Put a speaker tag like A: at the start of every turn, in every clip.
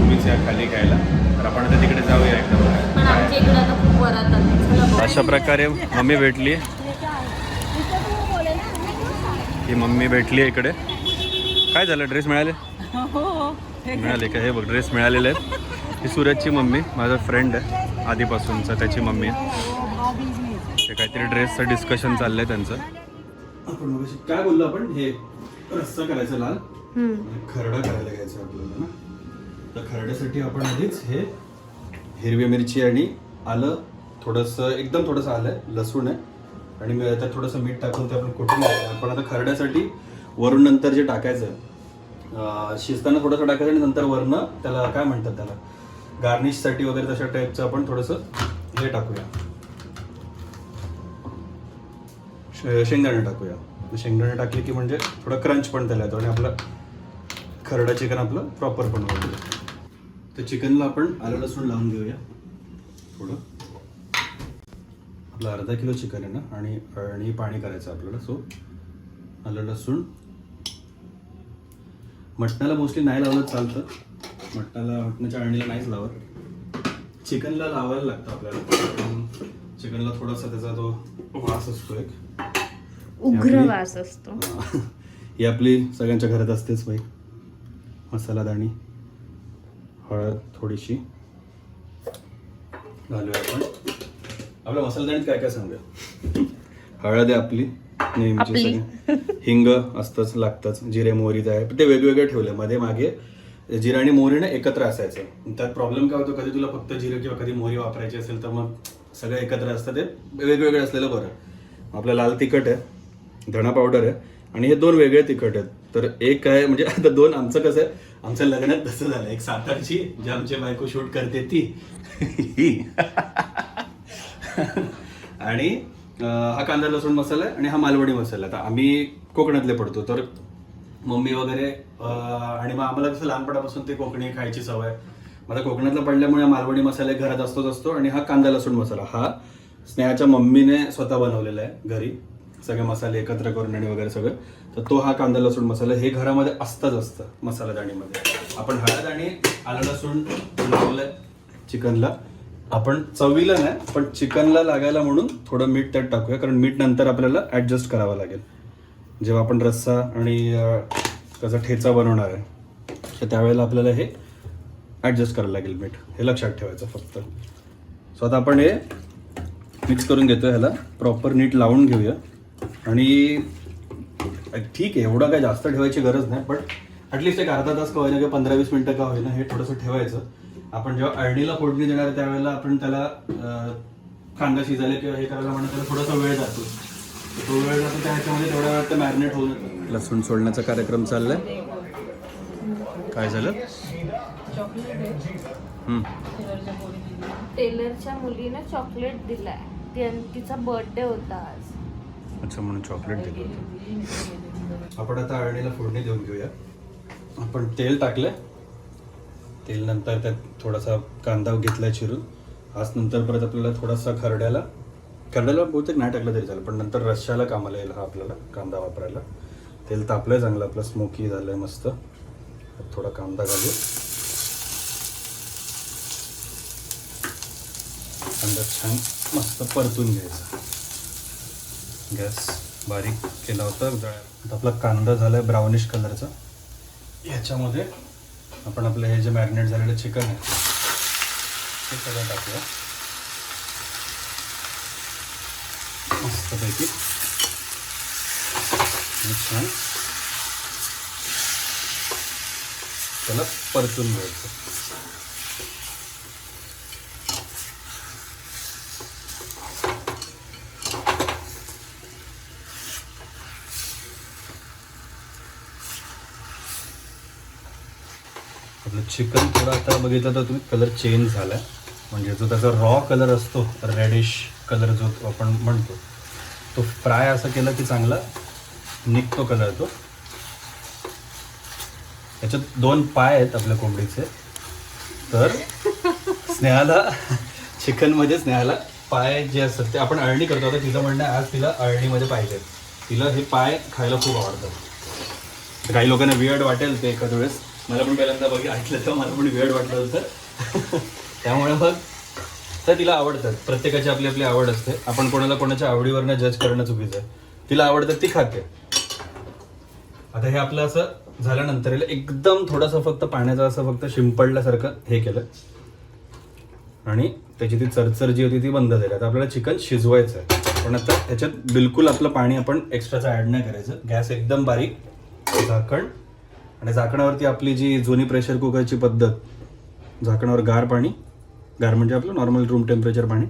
A: तुम्हीच या खाली घ्यायला. तर आपण आता तिकडे जाऊया
B: पण आमच्या
A: एकदा
B: इकडे आता खूप वरात आली. चला बघू.
A: अशा प्रकारे मम्मी भेटली. ही मम्मी भेटली इकडे. काय झालं? ड्रेस मिळाले? मिळाले का? हे बघ ड्रेस मिळालेले आहेत. ही सूरजची मम्मी माझा फ्रेंड आहे आधीपासूनचा त्याची मम्मी आहे. ते काहीतरी ड्रेसचं डिस्कशन चाललंय त्यांचं. आपण काय बोललो आपण? हे रस्सा करायचा लाल. खरडा करायला घ्यायचा आपल्याला ना? तर खरड्यासाठी आपण आधीच हे हिरवी मिरची आणि आलं थोडंसं एकदम थोडंसं आलं आहे लसूण आहे. आणि मी त्यात थोडंसं मीठ टाकून ते आपण कुठून आपण आता खरड्यासाठी वरून नंतर जे टाकायचं शिजताना थोडंसं टाकायचं आणि नंतर वरनं त्याला काय म्हणतात त्याला गार्निशसाठी वगैरे तशा टाईपचं आपण थोडंसं हे टाकूया. शेंगदाणे टाकूया. शेंगदाणे टाकले की म्हणजे थोडं क्रंच पण त्याला येतो आणि आपलं खरडा चिकन आपलं प्रॉपर पण होईल तर चिकनला आपण आलं लसूण लावून घेऊया. थोडं. आपलं अर्धा किलो चिकन आहे ना आणि आणि पाणी करायचं आपल्याला. सो आलं लसूण. मटणाला मोस्टली नाही लावलं चालतं. मटणाला मटणाच्या अळणीला नाहीच लावत. चिकनला लावायला लागतं आपल्याला. चिकनला थोडासा त्याचा तो वास असतो एक.
B: उग्र वास असतो.
A: हा. आपली सगळ्यांच्या घरात असतेच बाई. मसाला दाणी. हळद थोडीशी घालूया आपण. आपल्या मसाला दाणीत काय काय सांगूया? हळद आहे आपली नेहमीची
B: आपली.
A: सगळी. हिंग असतंच लागतंच जिरे मोहरीचं आहे ते वेगवेगळे ठेवले मध्ये मागे जिरे आणि मोहरी ना एकत्र असायचं. त्यात प्रॉब्लेम काय होतो कधी तुला फक्त जिरे किंवा कधी मोहरी वापरायची असेल तर मग सगळं एकत्र असतं ते वेगवेगळे असलेलं बरं. आपलं लाल तिखट आहे धणा पावडर आहे आणि हे दोन वेगळे तिखट आहेत. तर एक आहे म्हणजे आता दोन आमचं कसं आहे आमचं लग्नात तसं झालं एक सातारची जी आमची बायको शूट करते ती आणि हा कांदा लसूण मसाला आहे आणि हा मालवणी मसाला आहे. आता आम्ही कोकणातले पडतो तर मम्मी वगैरे आणि मग आम्हाला कसं लहानपणापासून ते कोकणी खायची सवय आहे. मग कोकणातला पडल्यामुळे मालवणी मसाले घरात असतोच असतो आणि हा कांदा लसूण मसाला हा स्नेहाच्या मम्मीने स्वतः बनवलेला आहे घरी सगळे मसाले एकत्र करून आणि वगैरे सगळं. तर तो हा कांदा लसूण मसाला हे घरामध्ये असतंच असतं मसाला दाणीमध्ये. आपण हळद आणि आलं लसूण लावलं चिकनला. आपण चवीला नाही पण चिकनला लागायला म्हणून थोडं मीठ त्यात टाकूया कारण मीठ नंतर आपल्याला ॲडजस्ट करावं लागेल. जेव्हा आपण रस्सा आणि त्याचा ठेचा बनवणार आहे तर त्यावेळेला आपल्याला हे ॲडजस्ट करायला लागेल मीठ. हे लक्षात ठेवायचं फक्त. सो आता आपण हे मिक्स करून घेतो ह्याला. प्रॉपर नीट लावून घेऊया. आणि ठीक आहे एवढं काय जास्त ठेवायची गरज नाही पण ॲटलिस्ट एक अर्धा तास का होईना किंवा पंधरा वीस मिनटं का होईना हे थोडंसं ठेवायचं. आपण जेव्हा अळणीला फोडणी देणार त्यावेळेला आपण त्याला कांदा शिजायला किंवा हे करायला म्हणा त्याला थोडासा वेळ जातो. तो वेळ जातो त्या ह्याच्यामध्ये तेवढ्या वेळात ते मॅरिनेट होऊन येतं लसूण सोडण्याचा कार्यक्रम चाललाय. काय झालं.
B: टेलरच्या मुलीने चॉकलेट दिलाय. तिचा बर्थडे होता आज.
A: अच्छा म्हणून चॉकलेट दिलं होतं. आपण आता अळणीला फोडणी देऊन घेऊया. आपण तेल टाकलं तेल नंतर त्यात थोडासा कांदा घेतला चिरून. आज नंतर परत आपल्याला थोडासा खरड्याला खरड्याला बहुतेक नाही टाकलं तरी चालेल पण नंतर रश्श्याला कामाला येईल हा आपल्याला कांदा वापरायला. तेल तापलं आहे चांगलं आपलं स्मोकी झालं आहे मस्त थोडा कांदा घालू कांदा छान मस्त परतून घ्यायचा. गॅस बारीक केला होता. जळायला. आता आपला कांदा झालाय ब्राउनिश कलरचा ह्याच्यामध्ये आपण आपलं हे जे मॅरिनेट झालेलं चिकन आहे ते सगळं टाकूया. मस्तपैकी. छान. त्याला परतून घ्यायचं. चिकन थोडा आता बघितलं तर तुम्ही कलर चेंज झाला आहे म्हणजे जो त्याचा रॉ कलर असतो रेडिश कलर जो आपण म्हणतो तो फ्राय असं केलं की चांगला निघतो कलर तो. याच्यात दोन पाय आहेत आपल्या कोंबडीचे. तर स्नेहाला चिकनमध्ये स्नेहाला पाय जे असतात ते आपण अळणी करतो. आता तिचं म्हणणं आज तिला अळणीमध्ये पाहिजे. तिला हे पाय खायला खूप आवडतात. काही लोकांना वियर्ड वाटेल ते एखाद्या वेळेस. मला पण पहिल्यांदा बघी ऐकलं तर मला पण वेळ वाटलं होतं. त्यामुळे मग तर तिला आवडतात. प्रत्येकाची आपली आपली आवड असते. आपण कोणाला कोणाच्या आवडीवरनं जज करणं चुकीचं आहे. तिला आवडतात ती खाते. आता हे आपलं असं झाल्यानंतर एकदम थोडंसं फक्त पाण्याचं असं फक्त शिंपडल्यासारखं हे केलं. आणि त्याची ती चरचर जी होती ती बंद झाली. आता आपल्याला चिकन शिजवायचं आहे. पण आता त्याच्यात बिलकुल आपलं पाणी आपण एक्स्ट्राचं ॲड नाही करायचं. गॅस एकदम बारीक झाकण. आणि झाकणावरती आपली जी जुनी प्रेशर कुकरची पद्धत झाकणावर गार पाणी गार म्हणजे आपलं नॉर्मल रूम टेम्परेचर पाणी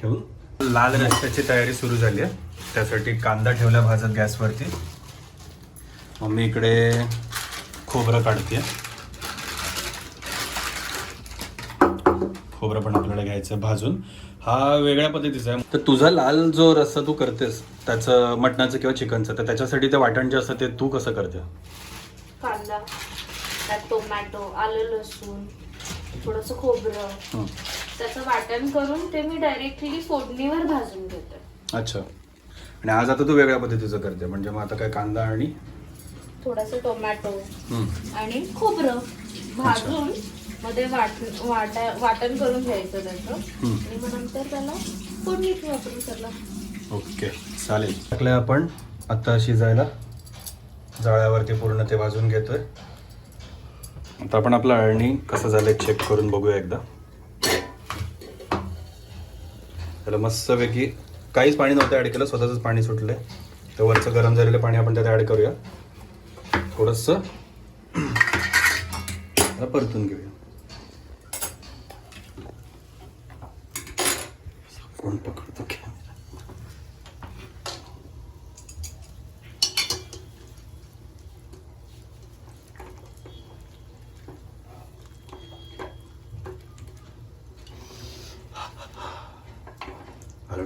A: ठेवून लाल रस्त्याची तयारी सुरू झाली आहे. त्यासाठी कांदा ठेवला भाजत गॅसवरती. मम्मी इकडे खोबरं काढते खोबरं पण आपल्याला घ्यायचं आहे भाजून. हा वेगळ्या पद्धतीचा आहे. तर तुझा लाल जो रस्सा तू करतेस त्याचं मटणाचं किंवा चिकनचं तर त्याच्यासाठी ते वाटण जे असतं ते तू कसं करते
B: कांदा त्यात टोमॅटो आलं लसूण थोडंसं खोबरं.
A: हं.
B: त्याचं वाटण करून ते मी डायरेक्टली फोडणीवर भाजून घेते.
A: अच्छा. आणि आज आता तू वेगळ्या पद्धतीचं करते म्हणजे मग आता काय कांदा आणि?
B: थोडंसं टोमॅटो
A: हं.
B: आणि खोबरं भाजून मध्ये वाट वाटा वाटण करून घ्यायचं त्याचं.
A: हं.
B: आणि मग नंतर त्याला फोडणीत वापरून त्याला.
A: ओके चालेल. टाकले आपण आता शिजायला. जाळ्यावरती पूर्ण ते भाजून घेतोय. आता आपण आपलं अळणी कसं झालं चेक करून बघूया एकदा. त्याला मस्तपैकी काहीच पाणी नव्हतं ॲड केलं स्वतःच पाणी सुटलंय. तर वरचं गरम झालेलं पाणी आपण त्यात ॲड करूया. थोडंसं त्याला परतून घेऊया. कोण पकडतो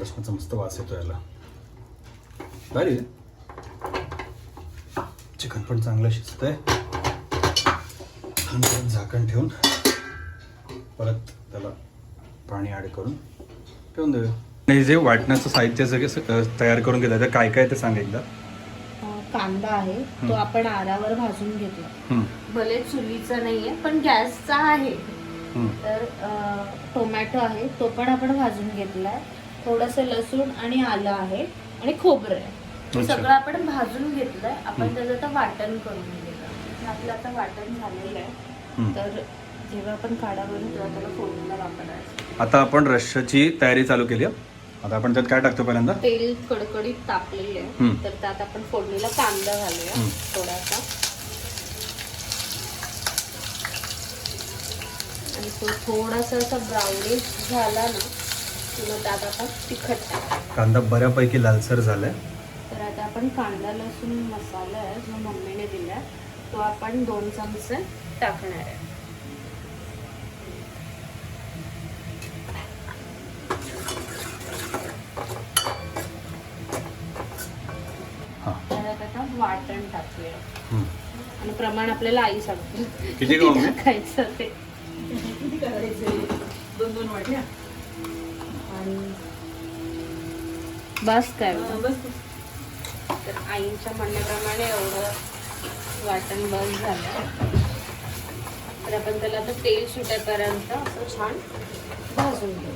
A: लसणाचा मस्त वास येतो याला भारी आहे. चिकन पण चांगलं शिजतंय परत झाकण ठेवून परत त्याला पाणी ॲड करून ठेवून देऊया हे जे वाटण्याचं साहित्य सगळे तयार करून घेतलं तर काय काय ते सांग एकदा?
B: अं, कांदा आहे तो आपण आरावर भाजून घेतला.
A: हं,
B: भले चुलीचा नाहीये पण गॅसचा आहे.
A: हं.
B: तर टोमॅटो आहे तो पण आपण भाजून घेतलाय. थोडंसं लसूण आणि आलं आहे आणि खोबरं आहे
A: अच्छा.
B: सगळं आपण भाजून घेतलंय आपण. त्याचं आता वाटण करून घेतलं आपलं आता वाटण झालेलं आहे. तर जेव्हा आपण काढा बनवू तेव्हा त्याला फोडणीला वापरायचं
A: आता आपण रश्श्याची तयारी चालू केली आहे. आता आपण त्यात काय टाकतो पहिल्यांदा
B: तेल कडकडीत तापलेले. आहे तर त्यात आपण फोडणीला कांदा घालूया. थोडासा आणि तो थोडासा असा ब्राउनिश झाला ना मग त्यात आपण तिखट टाकू.
A: कांदा बऱ्यापैकी लालसर झालाय.
B: तर आता आपण कांदा लसूण मसाला आहे जो मम्मीने दिलाय तो आपण दोन चमचे टाकणार आहे.
A: हां.
B: त्यात आता वाटण टाकूया.
A: हं.
B: आणि प्रमाण आपल्याला आई सांगते.
A: किती गं मम्मी?
B: टाकायचं ते
C: किती करायचे? दोन दोन वाट्या?
B: आणि बस काय
C: बस
B: तर आईच्या म्हणण्याप्रमाणे एवढं वाटण बस झालं. तर आपण त्याला आता तेल सुटेपर्यंत असं छान भाजून घेऊ.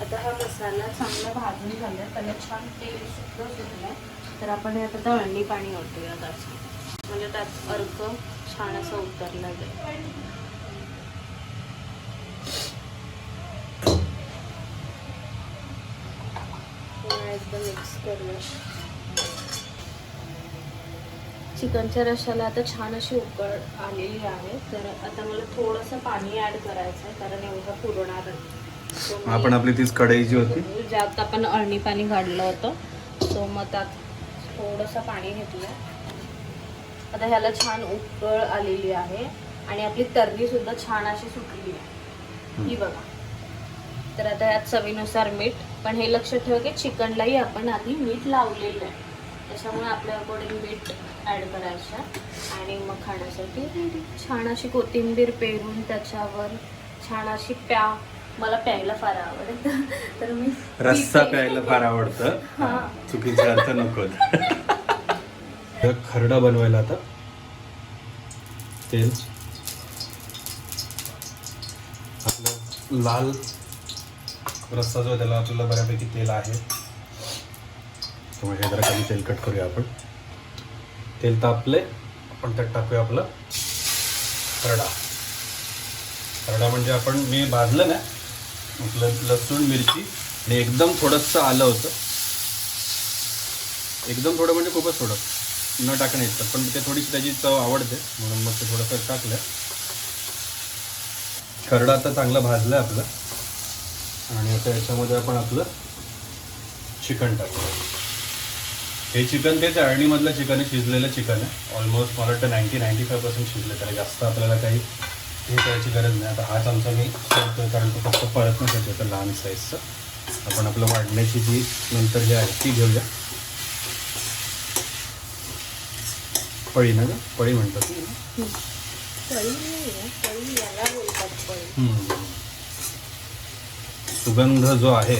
B: आता हा मसाला चांगला भाजून झाला त्याला छान तेल सुद्धा सुटलं तर आपण आता अंडी पाणी ओतूया त्याचं म्हणजे त्यात अर्क छान असं उतरला जाईल. पुन्हा एकदा मिक्स करूया. चिकनच्या रशाला आता छान अशी उकळ आलेली आहे. तर आता मला थोडंसं पाणी ॲड करायचं आहे कारण एवढं पुरणार नाही.
A: आपण आपली तीच कढई जी होती.
B: ज्यात आपण अळणी पाणी काढलं होतं. सो मग त्यात थोडंसं पाणी घेतलं आता ह्याला छान उकळ आलेली आहे. आणि आपली तर्री सुद्धा छान अशी सुटली आहे. ही बघा. तर आता यात चवीनुसार मीठ पण हे लक्षात ठेवा की चिकनलाही आपण आधी मीठ लावलेलं आहे. त्याच्यामुळे आपल्या अकॉर्डिंग मीठ ॲड करायच्या आणि मग खाण्यासाठी. छान अशी कोथिंबीर पेरून त्याच्यावर छान अशी प्या. मला प्यायला फार आवडतं. तर मी
A: रस्सा
B: ती
A: प्यायला फार आवडतं.
B: हा.
A: चुकीचे अर्थ नको खरडा बनवायला आता. तेल. आपलं लाल रस्सा जो आहे त्याला आपल्याला बऱ्यापैकी तेल आहे. त्यामुळे हे जरा कमी तेलकट करूया आपण. तेल तापले आपण त्यात टाकूया आपलं खरडा. खरडा म्हणजे आपण मी भाजलं ना आपलं लसूण मिरची आणि एकदम थोडंसं आलं होतं. एकदम थोडं म्हणजे खूपच थोडं. न टाकणं इतकं. पण ते थोडीशी त्याची चव आवडते. म्हणून मग ते थोडंसं टाकलं. खरडा आता चांगला भाजलं आपलं. आणि आता याच्यामध्ये आपण आपलं चिकन टाकूया. हे चिकन ते अळणीमधलं चिकन आहे शिजलेलं चिकन आहे. ऑलमोस्ट मला वाटतं नाईन्टी नाईन्टी फाय पर्सेंट शिजलं त्याला जास्त आपल्याला काही हे करायची गरज नाही. आता हा चमचा मी करतो कारण तो फक्त पळत नसायचं तर लहान साईजचं आपण आपलं वाढण्याची जी नंतर जी आहे ती घेऊया. पळी ना ग? पळी म्हणतात ना?
B: पळी नाही आहे, पळी याला बोलतात पळी
A: हम्म. सुगंध जो आहे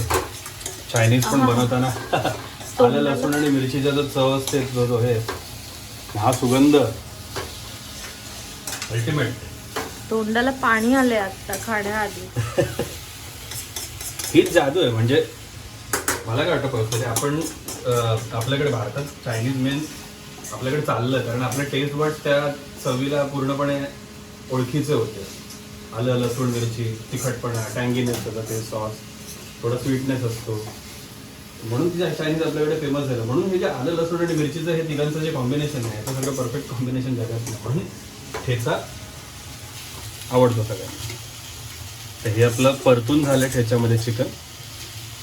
A: चायनीज पण. बनवताना आलं लसूण आणि मिरचीचा जो चव असते जो जो आहे हा सुगंध अल्टिमेट
B: तोंडाला पाणी आले आता खाण्याआधी.
A: हीच जादू आहे. म्हणजे मला काय वाटतं आपण आपल्याकडे भारतात चायनीज मेन आपल्याकडे चाललं कारण आपलं टेस्ट बट त्या चवीला पूर्णपणे ओळखीचे होते. आलं लसूण मिरची तिखटपणा टँगीनेस त्याचा ते सॉस थोडा स्वीटनेस असतो. म्हणून तिच्या चायनीज आपल्याकडे फेमस झालं म्हणून हे जे आलं लसूण आणि मिरचीचं हे तिघांचं जे कॉम्बिनेशन आहे ते सगळं परफेक्ट कॉम्बिनेशन जगात नाही म्हणून ठेचा आवडतो सगळ्यांना. तर हे आपलं परतून झालं ठेच्यामध्ये चिकन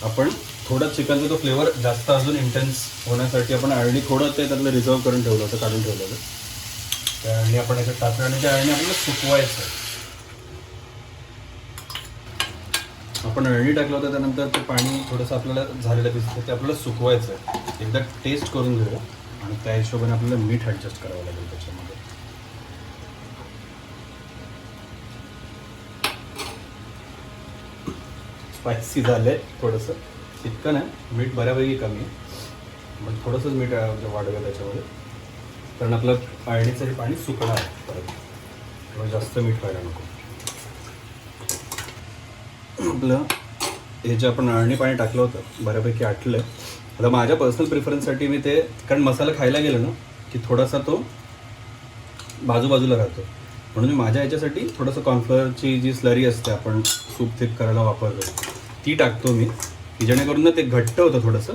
A: आपण थोडं चिकनचा तो फ्लेवर जास्त अजून इंटेन्स होण्यासाठी आपण अळणी थोडं ते त्यातलं रिझर्व करून ठेवलं होतं काढून ठेवलं होतं. त्या आणि आपण याच्या टाकलं आणि त्या अळणी आपल्याला सुकवायचं आपण अळणी टाकलं होतं त्यानंतर ते पाणी थोडंसं आपल्याला झालेलं दिसतं ते आपल्याला सुकवायचं आहे एकदा टेस्ट करून घेऊया आणि त्या हिशोबाने आपल्याला मीठ ॲडजस्ट करावं लागेल त्याच्यामध्ये. स्पायसी झालं आहे थोडंसं. इतकं नाही मीठ बऱ्यापैकी कमी आहे. मग थोडंसंच मीठ अं, वाढवूया त्याच्यामध्ये. कारण आपलं अळणीचं हे पाणी सुकणार आहे परत. त्यामुळे जास्त मीठ व्हायला नको. आपलं हे जे आपण अळणी पाणी टाकलं होतं बऱ्यापैकी आटलं. आता माझ्या पर्सनल प्रिफरन्ससाठी मी ते कारण मसाला खायला गेलो ना की थोडासा तो बाजूबाजूला राहतो. म्हणून मी माझ्या ह्याच्यासाठी थोडंसं कॉर्नफ्लॉवरची जी स्लरी असते आपण सूप थिक करायला वापरतो ती टाकतो मी की जेणेकरून ना ते घट्ट होतं थोडंसं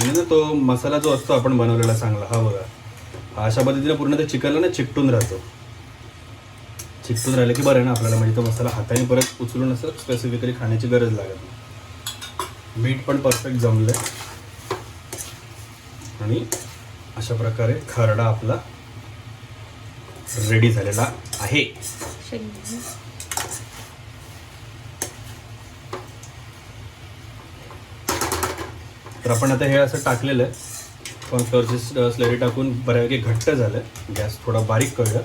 A: आणि ना तो मसाला जो असतो आपण बनवलेला चांगला हा बघा. हा अशा पद्धतीने पूर्ण ते चिकनला ना चिकटून राहतो. चिकटून राहिलं की बरं आहे ना आपल्याला. म्हणजे तो मसाला हाताने परत उचलून असं स्पेसिफिकली खाण्याची गरज लागत नाही. मीठ पण परफेक्ट जमलं आणि अशा प्रकारे खरडा आपला रेडी झालेला आहे. तर आपण आता हे असं टाकलेलं आहे. कॉर्नफ्लॉवरची स्लरी टाकून बऱ्यापैकी घट्ट झालं. गॅस थोडा बारीक करूया.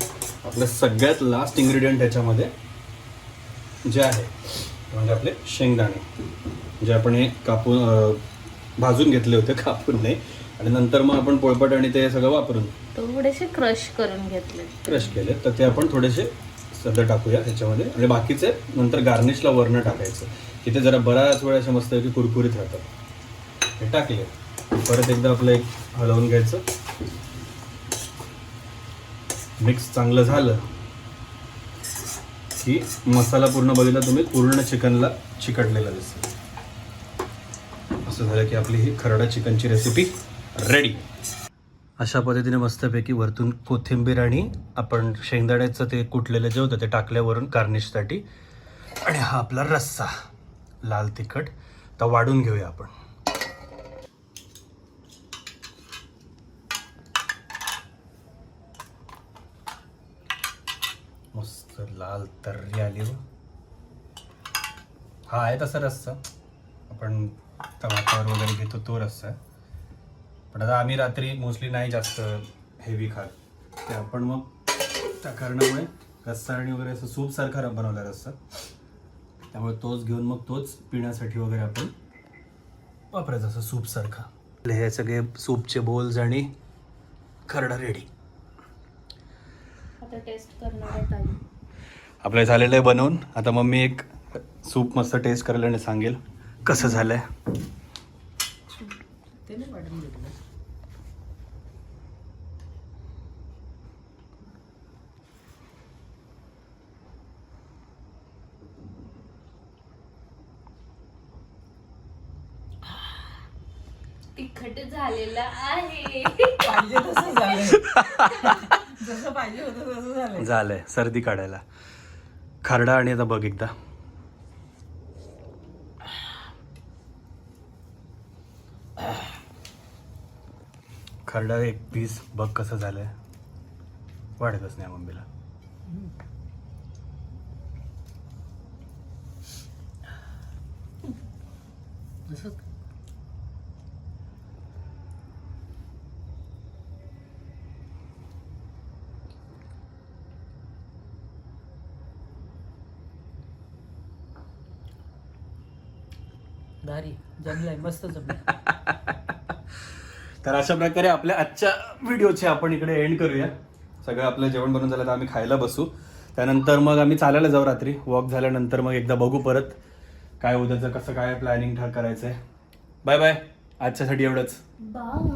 A: आपलं सगळ्यात लास्ट इन्ग्रेडियंट ह्याच्यामध्ये जे आहे म्हणजे आपले शेंगदाणे जे आपण हे कापून भाजून घेतले होते कापून नाही. आणि नंतर मग आपण पोळपट आणि ते सगळं वापरून
B: थोडेसे क्रश करून घेतले.
A: क्रश केले. तर ते आपण थोडेसे सध्या टाकूया ह्याच्यामध्ये. आणि बाकीचे नंतर गार्निशला वरनं टाकायचं. की ते जरा बराच वेळ असे मस्त की कुरकुरीत राहतात. हे टाकले. परत एकदा आपलं एक हलवून घ्यायचं. मिक्स चांगलं झालं की मसाला पूर्ण बघितला तुम्ही पूर्ण चिकनला चिकटलेला दिसतो. असं झालं की आपली ही खरडा चिकनची रेसिपी रेडी अशा पद्धतीने मस्तपैकी वरतून कोथिंबीर आणि आपण शेंगदाण्याचं ते कुटलेलं जे होतं ते टाकल्यावरून गार्निशसाठी आणि हा आपला रस्सा लाल तिखट. तर वाढून घेऊया आपण. मस्त लाल तर्री आली हो. हा आहे तसा रस्सा. आपण टमाटर वगैरे घेतो तो रस्सा आहे. पण आता आम्ही रात्री मोस्टली नाही जास्त हेवी खात. ते आपण मग त्या कारणामुळे रस्सा आणि वगैरे असं सूपसारखा बनवला रस्सा. त्यामुळे तोच घेऊन मग तोच पिण्यासाठी वगैरे आपण वापरायचं असं सूपसारखा हे सगळे सूपचे बोल्स आणि खरडा रेडी
B: आता टेस्ट करणार आहे
A: आपलं झालेलं आहे बनवून. आता मम्मी एक सूप मस्त टेस्ट करेल आणि सांगेल. कसं
B: तिखट झालेलं आहे.
C: पाहिजे तसं झालंय. जसं पाहिजे होतं तसं झालंय.
A: झालंय. सर्दी काढायला. खरडा आणि आता बघ एकदा. खरडा एक पीस बघ कसं झालंय. वाढतच नाही मम्मीला.
C: जसं जमलंय मस्त जमलंय
A: तर अशा प्रकारे आपल्या आजच्या व्हिडिओचे आपण इकडे एंड करूया. सगळं आपलं जेवण बनून झालं तर आम्ही खायला बसू. त्यानंतर मग आम्ही चालायला जाऊ रात्री. वॉक झाल्यानंतर मग एकदा बघू परत काय उद्याचं कसं काय प्लॅनिंग करायचं आहे बाय बाय आजच्यासाठी एवढंच.
B: बाय